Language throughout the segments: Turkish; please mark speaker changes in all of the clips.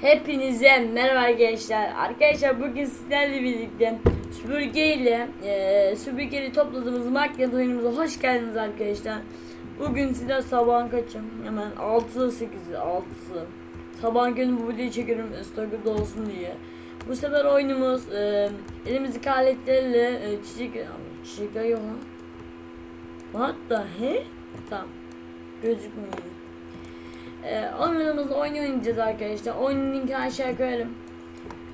Speaker 1: Hepinize merhaba arkadaşlar. Arkadaşlar bugün sizlerle birlikte süpürge ile e, süpürgeyi topladığımız makyaj oyunumuza hoş geldiniz arkadaşlar. Bugün size sabahın kaçım? Hemen 6 8 6 Sabahın günü bu videoyu çekiyorum Instagram'da olsun diye. Bu sefer oyunumuz e, elimizdeki aletlerle e, çiçek çiçekler yok ha. What the he? Tamam. Gözükmüyor. Ee, oyunumuz oyun oynayacağız arkadaşlar. Oyunun linkini aşağı koyarım.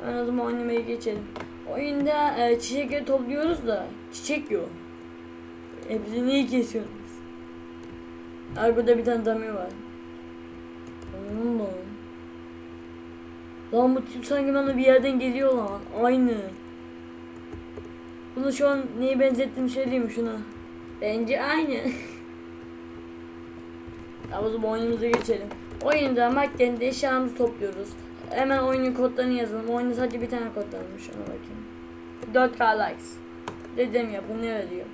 Speaker 1: Hemen o oynamaya geçelim. Oyunda e, çiçekleri topluyoruz da çiçek yok. Hepsini niye kesiyorsunuz? Burada bir tane damir var. Allah. Lan bu tip sanki bana bir yerden geliyor lan. Aynı. Bunu şu an neye benzettim söyleyeyim şuna? Bence aynı. Tamam o zaman oyunumuza geçelim. Oyunda makyajında eşyalarımızı topluyoruz. Hemen oyunun kodlarını yazalım. Oyunda sadece bir tane kod varmış ona bakayım. 4K likes. Dedim yapın ne veriyor?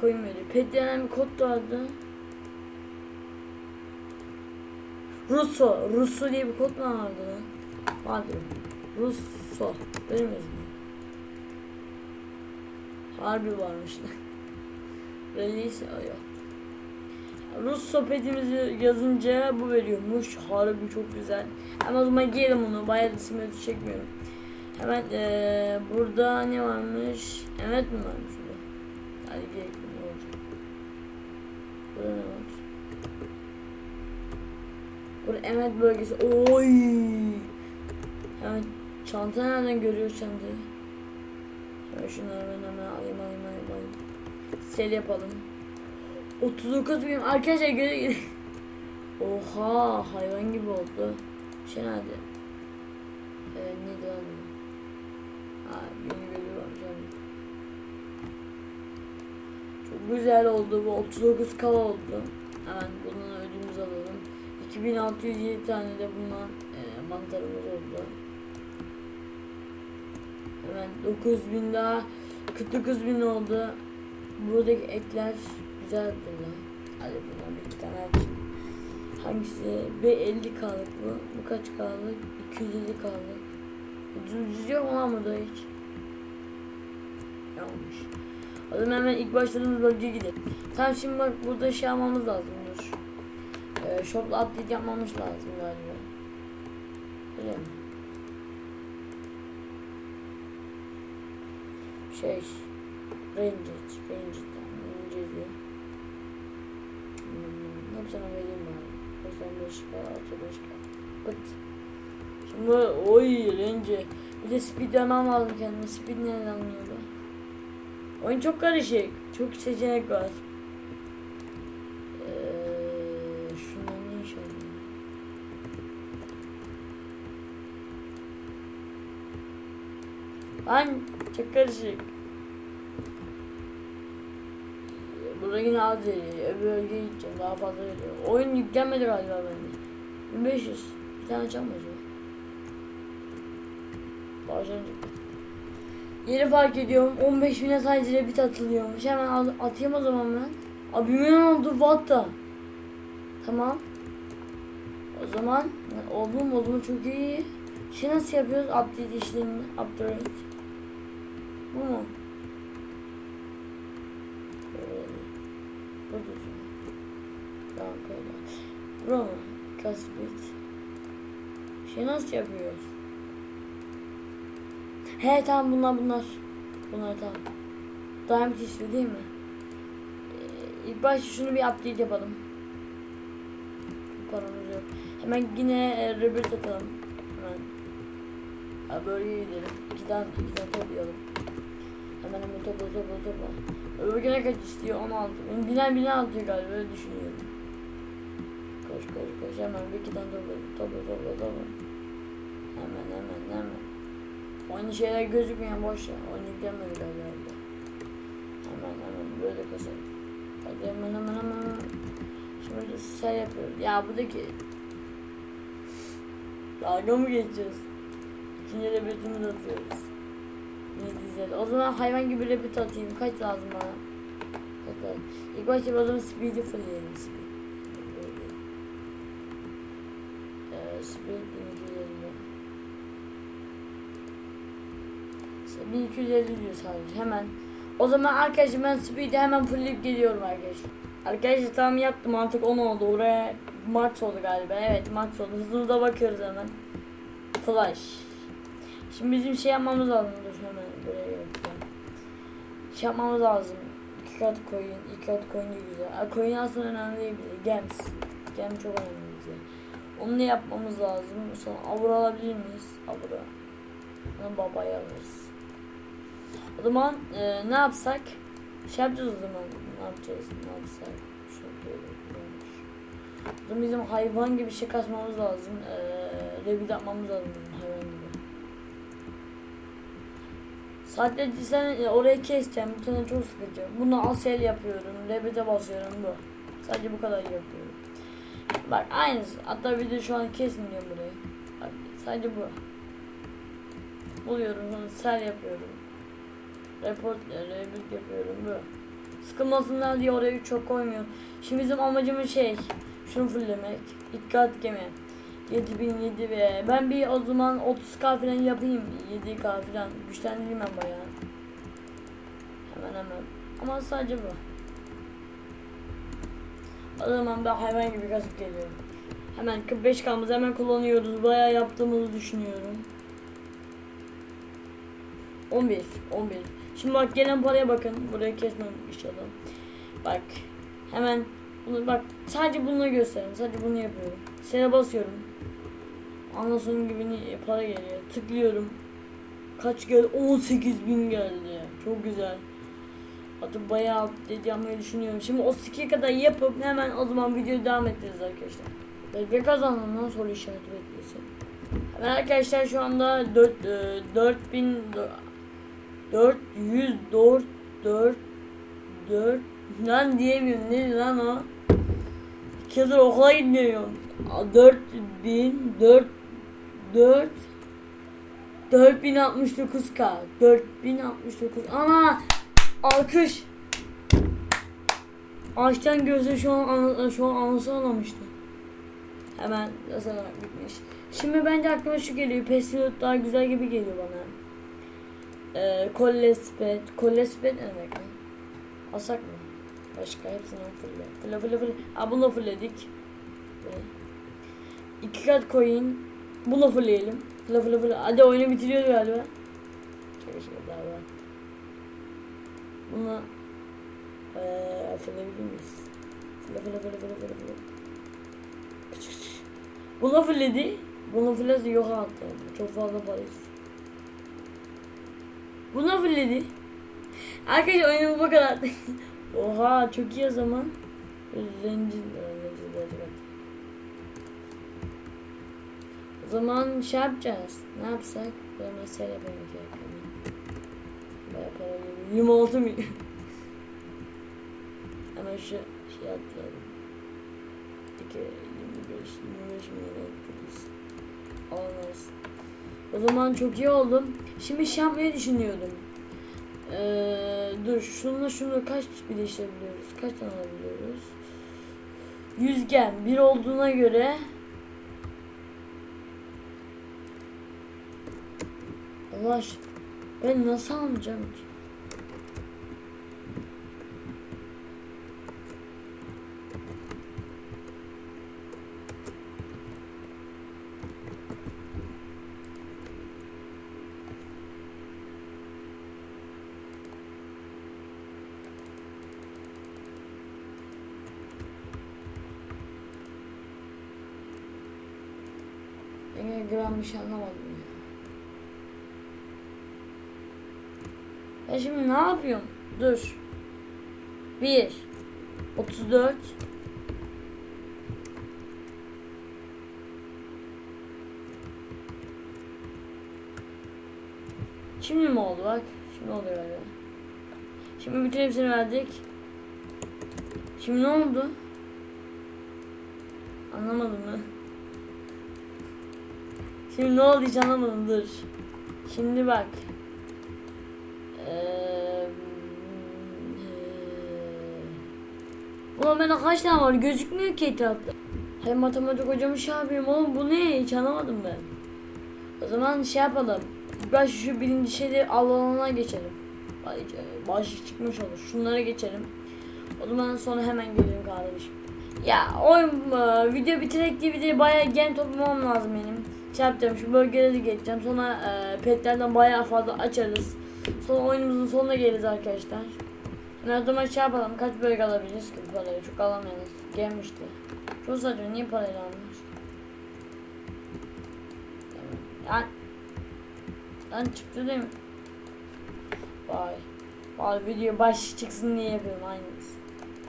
Speaker 1: Koyun veriyor. Pet bir kod vardı. Russo. Russo diye bir kod mu vardı lan? Vardı. Russo. Benim yazım. Harbi varmış lan. Release yok. Rus sohbetimizi yazınca bu veriyormuş. Harbi çok güzel. Ama o zaman giyelim onu. Bayağı simülatör çekmiyorum. Hemen ee, burada ne varmış? Evet mi varmış burada? Hadi giyelim ne olacak? Burada ne var? Burada emet bölgesi. Oy! Hemen çanta nereden görüyor çantayı? Hemen şunları hemen hemen alayım alayım alayım alayım. Sel yapalım. 39 bin arkadaşlar göre Oha hayvan gibi oldu. Şey nerede? Ee, neydi lan? Ha beni görüyorum canım. Çok güzel oldu bu 39 kal oldu. Hemen bunun ödülümüzü alalım. 2607 tane de bundan e, mantarımız oldu. Hemen 9000 daha 49000 oldu. Buradaki ekler güzeldir lan. Hadi bundan bir iki tane aç. Hangisi? Ve 50 kalık bu. Bu kaç kalık? 250 kalık. Ucuz yok mu lan burada hiç? Yanlış. O zaman hemen ilk başladığımız bölgeye gidelim. Tamam şimdi bak burada şey almamız lazım dur. Ee, shopla update yapmamız lazım galiba. Öyle mi? Şey Ranger, Ranger sana vereyim bari. 95k, 65k. Pıt. Şimdi oy Ranger. Bir de speed demem lazım kendime. Speed nereden alınıyor bu? Oyun çok karışık. Çok seçenek var. Eee şundan ne iş oluyor? Lan çok karışık. Burada yine az veriyor. Öbür bölgeye gideceğim. Daha fazla veriyor. Oyun yüklenmedi galiba bende. 1500. Bir tane açamıyoruz mu? Başlayacak. Yeri fark ediyorum. 15 bine sadece bit atılıyormuş. Hemen atayım o zaman ben. Abimin oldu what the? Tamam. O zaman oldu mu oldu mu çok iyi. Şey nasıl yapıyoruz? Update işlemini. Update. Bu mu? Mı? Kasbet. Şey nasıl yapıyoruz? He tamam bunlar bunlar. Bunlar tamam. Diamond istiyor değil mi? Ee, ilk başta şunu bir update yapalım. Paramız yok. Hemen yine e, rebirth atalım. Hemen. Bölgeye gidelim. İki tane, iki toplayalım. Hemen hemen topla topla topla. Öbür güne kaç istiyor? 16. Benim binen binen atıyor galiba öyle düşünüyorum. Koş koş koş hemen bir iki tane topla topla topla topla. Hemen hemen hemen. Aynı şeyler gözükmeyen boş ya. Oyun yüklenmedi galiba. Hemen hemen böyle kasalım. Hadi hemen hemen hemen. Şimdi şey yapıyoruz. Ya buradaki Dalga mı geçiyoruz? İkinci rebetimizi atıyoruz. Ne güzel. O zaman hayvan gibi rebet atayım. Kaç lazım bana? Kaç lazım? İlk başta o zaman speed'i fullleyelim. Speed. 1250. 1250 diyor sadece hemen. O zaman arkadaşlar ben speed'i hemen fullleyip geliyorum arkadaşlar. Arkadaşlar tam yaptım artık 10 oldu. Oraya max oldu galiba. Evet max oldu. Hızımıza bakıyoruz hemen. Flash. Şimdi bizim şey yapmamız lazım. Dur hemen buraya yapacağım. Şey yapmamız lazım. İki kat coin, iki kat coin güzel. Ha, coin aslında önemli değil bize. Gems. Gem çok önemli bize. Onu ne yapmamız lazım? Sonra avra alabilir miyiz? Avra. Onu babaya alırız. O zaman e, ne yapsak? Şey yapacağız o zaman. Ne yapacağız? Ne yapsak? O bizim hayvan gibi şey kasmamız lazım. E, revit yapmamız lazım hayvan gibi. Sadece sen e, orayı keseceğim. Bir çok sıkıcı. Bunu asel yapıyorum. Revit'e basıyorum bu. Sadece bu kadar yapıyorum. Bak aynısı. Hatta de şu an kesin diyorum burayı. Bak sadece bu. Buluyorum sonra sel yapıyorum. Report, revit yapıyorum bu. Sıkılmasınlar diye oraya çok koymuyorum. Şimdi bizim amacımız şey. Şunu fulllemek. Dikkat gemi. 7007 ve ben bir o zaman 30k falan yapayım 7k falan güçlendireyim ben bayağı hemen hemen ama sadece bu o zaman ben hayvan gibi kasıp geliyorum hemen 45k'mızı hemen kullanıyoruz bayağı yaptığımızı düşünüyorum 11 11 Şimdi bak gelen paraya bakın. Burayı kesmem inşallah. Bak hemen bunu bak sadece bunu gösterin. Sadece bunu yapıyorum. Sere basıyorum. Anlasın gibi para geliyor. Tıklıyorum. Kaç geldi? 18 bin geldi. Çok güzel. Hatta bayağı update yapmayı düşünüyorum. Şimdi o skill kadar yapıp hemen o zaman videoyu devam ettiririz arkadaşlar. Ve kazanandan soru işareti bekliyorsun. Hemen arkadaşlar şu anda 4, 4000 e, 4 100 4 4 4 lan diyemiyorum ne lan o iki yıldır okula gitmiyorum 4 bin 4 4 4069k 4069 ana alkış Ağaçtan gözü şu an şu an anonsu anlamıştı. Hemen yazar bitmiş. Şimdi bence aklıma şu geliyor. Pestilot daha güzel gibi geliyor bana. Ee, Kollespet. Kollespet ne demek lan? Asak mı? Başka hepsini fırla. Fırla fırla fırla. Aa bunu fırladık. İki kat coin. Bunu fırlayalım. Fırla fırla fırla. Hadi oyunu bitiriyor galiba. Çok şey daha var. Bunu eee fırlayabilir miyiz? Fırla fırla fırla fırla fırla fırla. Bunu fırladı. Bunu fırladı yok attı. Çok fazla para istiyor. Bunu fırladı. Arkadaşlar oyunun bu kadar. Oha çok iyi o zaman. Rencil, rencil at. O zaman şey yapacağız. Ne yapsak? Böyle mesele yapalım. Bayağı para geliyor. 26 milyon. Hemen şu şey atlayalım. 2, 25, 25 milyon. Olmaz. O zaman çok iyi oldum. Şimdi şey yapmayı düşünüyordum. Ee, dur şununla şunu kaç birleştirebiliyoruz? Kaç tane alabiliyoruz? Yüzgen bir olduğuna göre Allah aşkına ben nasıl alacağım ki? Yine gram bir şey anlamadım ya. Ben şimdi ne yapıyorum? Dur. 1 34 Şimdi mi oldu bak? Şimdi oluyor galiba. Şimdi bütün hepsini verdik. Şimdi ne oldu? Anlamadım ben. Şimdi ne oldu anlamadım dur. Şimdi bak. Eee... Ulan bende kaç tane var gözükmüyor ki etrafta. Hay matematik hocamı şey yapayım oğlum bu ne hiç anlamadım ben. O zaman şey yapalım. Baş şu birinci şeyde alanına geçelim. Ay, Baş çıkmış olur. Şunlara geçelim. O zaman sonra hemen gelirim kardeşim. Ya oyun video bitirek gibi de bayağı gen toplamam lazım benim. Şey yapacağım şu bölgeleri geçeceğim. Sonra e, petlerden bayağı fazla açarız. Sonra oyunumuzun sonuna geliriz arkadaşlar. Yani o zaman şey yapalım. Kaç bölge alabiliriz ki bu parayı? Çok alamayız. Gelmişti. Çok saçma. Niye parayla almıyoruz? Yani, lan çıktı değil mi? Vay. Vay video baş çıksın diye yapıyorum aynısı.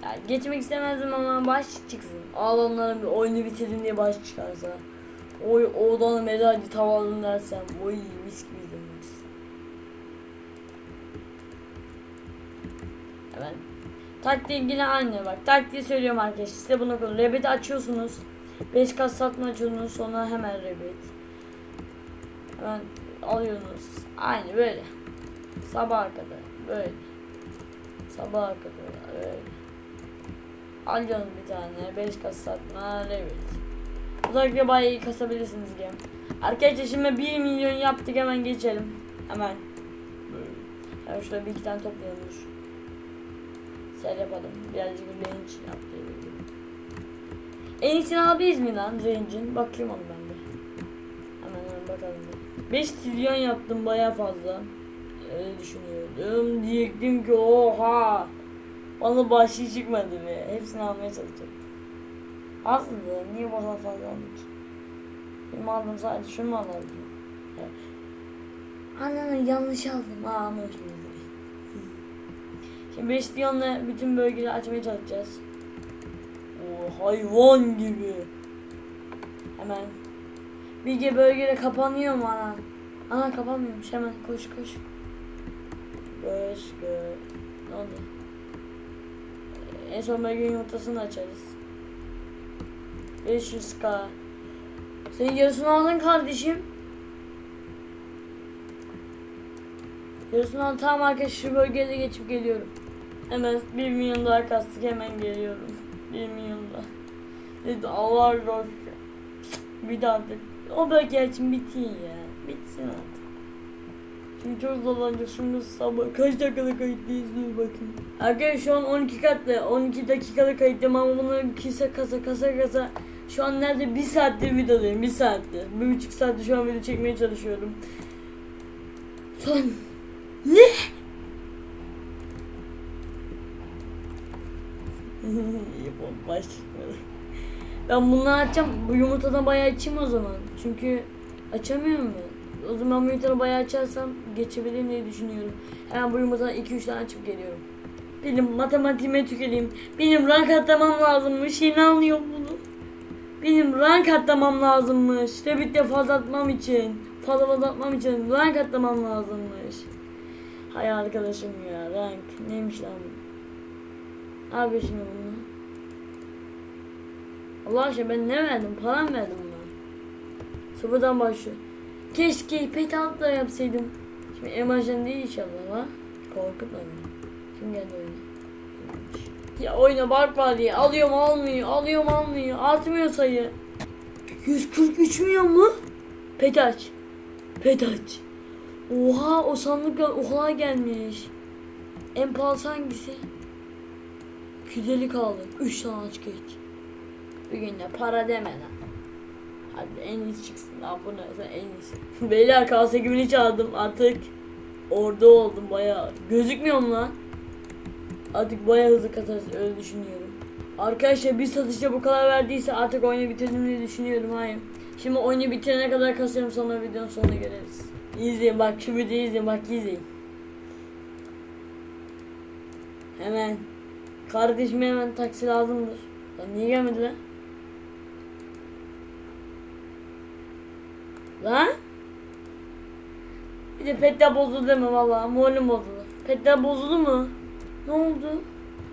Speaker 1: Ya geçmek istemezdim ama baş çıksın. Alanların bir oyunu bitirdim diye baş çıkarsa. Oy oğlanı medalyi tavalım dersem. Oy mis gibi izleniriz. Hemen. Taktiği yine aynı bak. Taktiği söylüyorum arkadaşlar. Size bunu koyun. Rebet'i açıyorsunuz. 5 kat satma açıyorsunuz. Sonra hemen rebet. Hemen alıyorsunuz. Aynı böyle. Sabaha kadar. Böyle. Sabaha kadar. Böyle. Alıyorsunuz bir tane. 5 kat satma rebet. Özellikle bayağı iyi kasabilirsiniz game. Arkadaşlar şimdi 1 milyon yaptık hemen geçelim. Hemen. Yani şurada bir iki tane toplayalım dur. Sel yapalım. Birazcık range yap diye biliyorum. En iyisini alabiliriz mi lan range'in? Bakayım onu ben de. Hemen hemen bakalım bir. 5 trilyon yaptım baya fazla. Öyle düşünüyordum. Diyecektim ki oha. Bana bahşiş çıkmadı be. Hepsini almaya çalışacağım. Aslında niye bu kadar fazla aldık? Benim aldım sadece şunu mu alabilirim? Evet. Ananı yanlış aldım. Aa ama şimdi. Şimdi 5 milyonla bütün bölgeleri açmaya çalışacağız. Oo, hayvan gibi. Hemen. Bilge bölgede kapanıyor mu ana? Ana kapanmıyormuş hemen koş koş. Koş koş. Ne oldu? En son bölgenin yumurtasını açarız. 500k. Senin yarısını aldın kardeşim. Yarısını aldın. Tamam arkadaşlar şu bölgede geçip geliyorum. Hemen 1 milyon daha kastık hemen geliyorum. 1 milyon daha. Allah razı. Bir daha artık. O bölge için bitsin ya. Bitsin artık. Şimdi çok zorlanacak. Şimdi sabah kaç dakikada kayıtlıyız dur bakayım. Arkadaşlar şu an 12 katlı 12 dakikada kayıtlıyım ama bunu kisa kasa kasa kasa şu an nerede bir saattir videodayım bir saattir. Bir buçuk saattir şu an video çekmeye çalışıyorum. Son ne? Baş çıkmadı. Ben bunu açacağım. Bu yumurtadan bayağı açayım o zaman. Çünkü açamıyorum ben. O zaman bu yumurtadan bayağı açarsam geçebilirim diye düşünüyorum. Hemen bu yumurtadan 2-3 tane açıp geliyorum. Benim matematiğime tüküreyim. Benim rank atlamam lazımmış. Yeni anlıyorum bunu. Benim rank atlamam lazımmış. Rebitte fazla atmam için. Fazla fazla atmam için rank atlamam lazımmış. Hay arkadaşım ya rank. Neymiş lan bu? Yapıyor şimdi bunu? Allah aşkına ben ne verdim? Para verdim buna? Sıfırdan başlıyor. Keşke pet altla yapsaydım. Şimdi emajın değil inşallah ha. Korkutma beni. Kim geldi oyuna? Ya oyuna bar var diye. Alıyorum almıyor. Alıyorum almıyor. Artmıyor sayı. 143 milyon mu? Pet aç. Pet aç. Oha o sandık oha gelmiş. En pahalısı hangisi? 250 kaldı. 3 tane aç geç. Bir günde para deme lan. Hadi en iyisi çıksın lan ne sen en iyisi. Beyler kase güveni çaldım artık. Orada oldum bayağı. Gözükmüyor mu lan? Artık bayağı hızlı kasarız öyle düşünüyorum. Arkadaşlar bir satışta bu kadar verdiyse artık oyunu bitirdim diye düşünüyorum hayır. Şimdi oyunu bitirene kadar kasarım sonra videonun sonunda göreriz. İzleyin bak şu videoyu izleyin bak izleyin. Hemen. Kardeşime hemen taksi lazımdır. Lan niye gelmedi lan? Lan? Bir de petler bozuldu deme valla. Moralim bozuldu. Petler bozuldu mu? Ne oldu?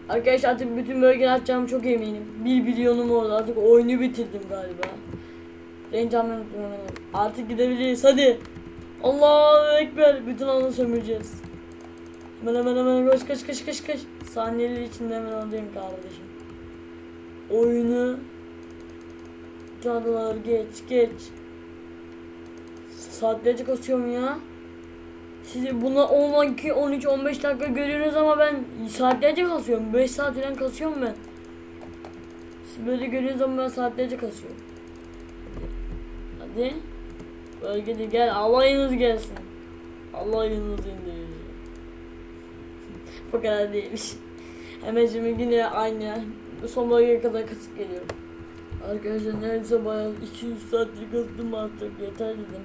Speaker 1: Arkadaşlar artık bütün bölgeleri açacağım çok eminim. Bir milyonum oldu artık oyunu bitirdim galiba. Hemen. Artık gidebiliriz hadi. Allahu Ekber. Bütün alanı sömüreceğiz. Hemen hemen hemen koş koş koş koş koş. Saniyeler içinde hemen oradayım kardeşim. Oyunu adaları geç geç. Saatlerce kasıyorum ya. Siz buna 10, 12, 13, 15 dakika görüyorsunuz ama ben saatlerce kasıyorum. 5 saat falan kasıyorum ben. Siz böyle görüyorsunuz ama ben saatlerce kasıyorum. Hadi. Bölgede gel alayınız gelsin. Alayınız indirir. Bu kadar değilmiş. Hemen şimdi yine aynı. Son bölgeye kadar kasıp geliyorum. Arkadaşlar neredeyse bayağı 200 saattir kastım artık yeter dedim.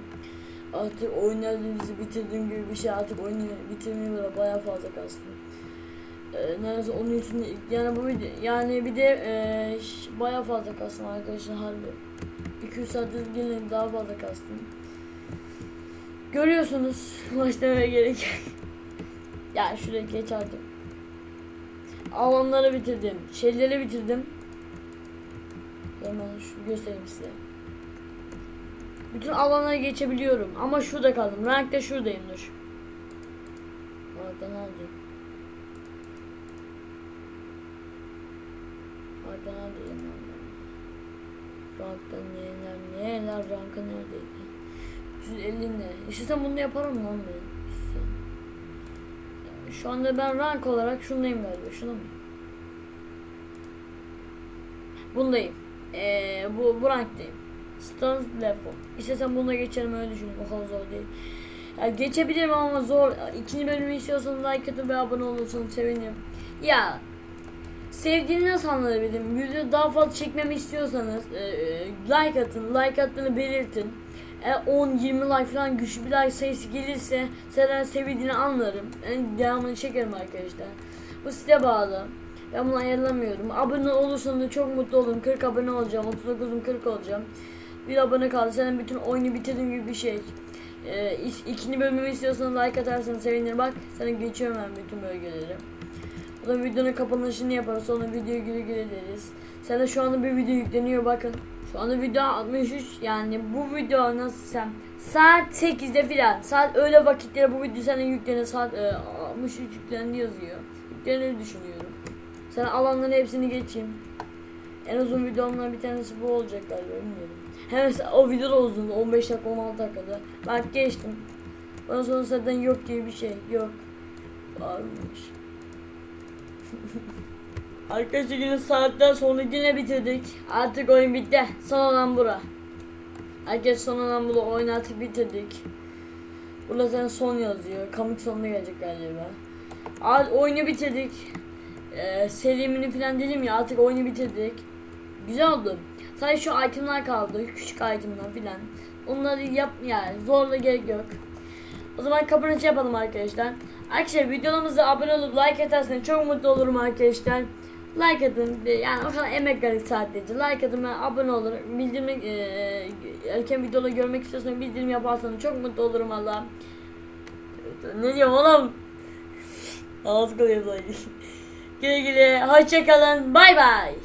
Speaker 1: Artık oynadığınızı bitirdiğim gibi bir şey artık oyunu bitirmeye böyle bayağı fazla kastım. Ee, neredeyse onun için yani bu yani bir de e, bayağı fazla kastım arkadaşlar harbi. 200 saattir yine daha fazla kastım. Görüyorsunuz başlamaya gerek ya şuraya geç artık. Alanları bitirdim. Şeyleri bitirdim. Hemen şu göstereyim size. Bütün alanlara geçebiliyorum ama şurada kaldım. Rankta şuradayım dur. Rankta neredeyim? Rankta neredeyim ben? Rankta neler neler rankta neredeydi? 150 ne? İstesem bunu yaparım lan ben. İstesem. Şu anda ben rank olarak şundayım galiba. Şuna mı? Bundayım. Ee, bu, bu ranktayım. Stans level. İstesem buna geçerim öyle düşünüyorum. O kadar zor değil. Ya geçebilirim ama zor. İkinci bölümü istiyorsanız like atıp ve abone olursanız sevinirim. Ya sevdiğini nasıl anlatabilirim? Video daha fazla çekmemi istiyorsanız e, e, like atın. Like attığını belirtin. E, 10-20 like falan güçlü bir like sayısı gelirse senden sevildiğini anlarım. Ben devamını çekerim arkadaşlar. Bu size bağlı. Ben bunu ayarlamıyorum. Abone olursanız çok mutlu olurum. 40 abone olacağım. 39'um 40 olacağım. Bir abone kaldı. Senin bütün oyunu bitirdiğim gibi bir şey. Ee, ikinci bölümümü istiyorsanız like atarsanız sevinirim. Bak sana geçiyorum ben bütün bölgeleri. O da videonun kapanışını yaparız. Sonra videoyu güle güle deriz. Sana şu anda bir video yükleniyor bakın. Şu anda video 63 yani bu video nasıl desem saat 8'de filan saat öyle vakitlere bu video sana yüklenir saat e, 63 yüklendi yazıyor. Yüklenir düşünüyorum. Sana alanların hepsini geçeyim. En uzun videomdan bir tanesi bu olacak galiba bilmiyorum. Hem mesela o video uzun 15 dakika 16 dakikada. Bak geçtim. Ondan sonra zaten yok gibi bir şey yok. Varmış. Arkadaşlar yine saatler sonra yine bitirdik. Artık oyun bitti. Son olan bura. Herkes son olan bura. Oyun artık bitirdik. Burada zaten son yazıyor. Kamik sonuna gelecek galiba. Artık oyunu bitirdik. Ee, serimini falan dedim ya artık oyunu bitirdik. Güzel oldu. Sadece şu itemler kaldı. Küçük itemler filan. Onları yap yani zorla gerek yok. O zaman kapanışı yapalım arkadaşlar. Arkadaşlar videolarımıza abone olup like atarsanız çok mutlu olurum arkadaşlar. Like atın. Yani o kadar emek verdik sadece. Like atın ve abone olun. Bildirim eee erken videoları görmek istiyorsanız bildirim yaparsanız çok mutlu olurum Allah. Ne diyorum oğlum? Ağız kalıyor sanki. Güle güle. Hoşçakalın. Bay bay.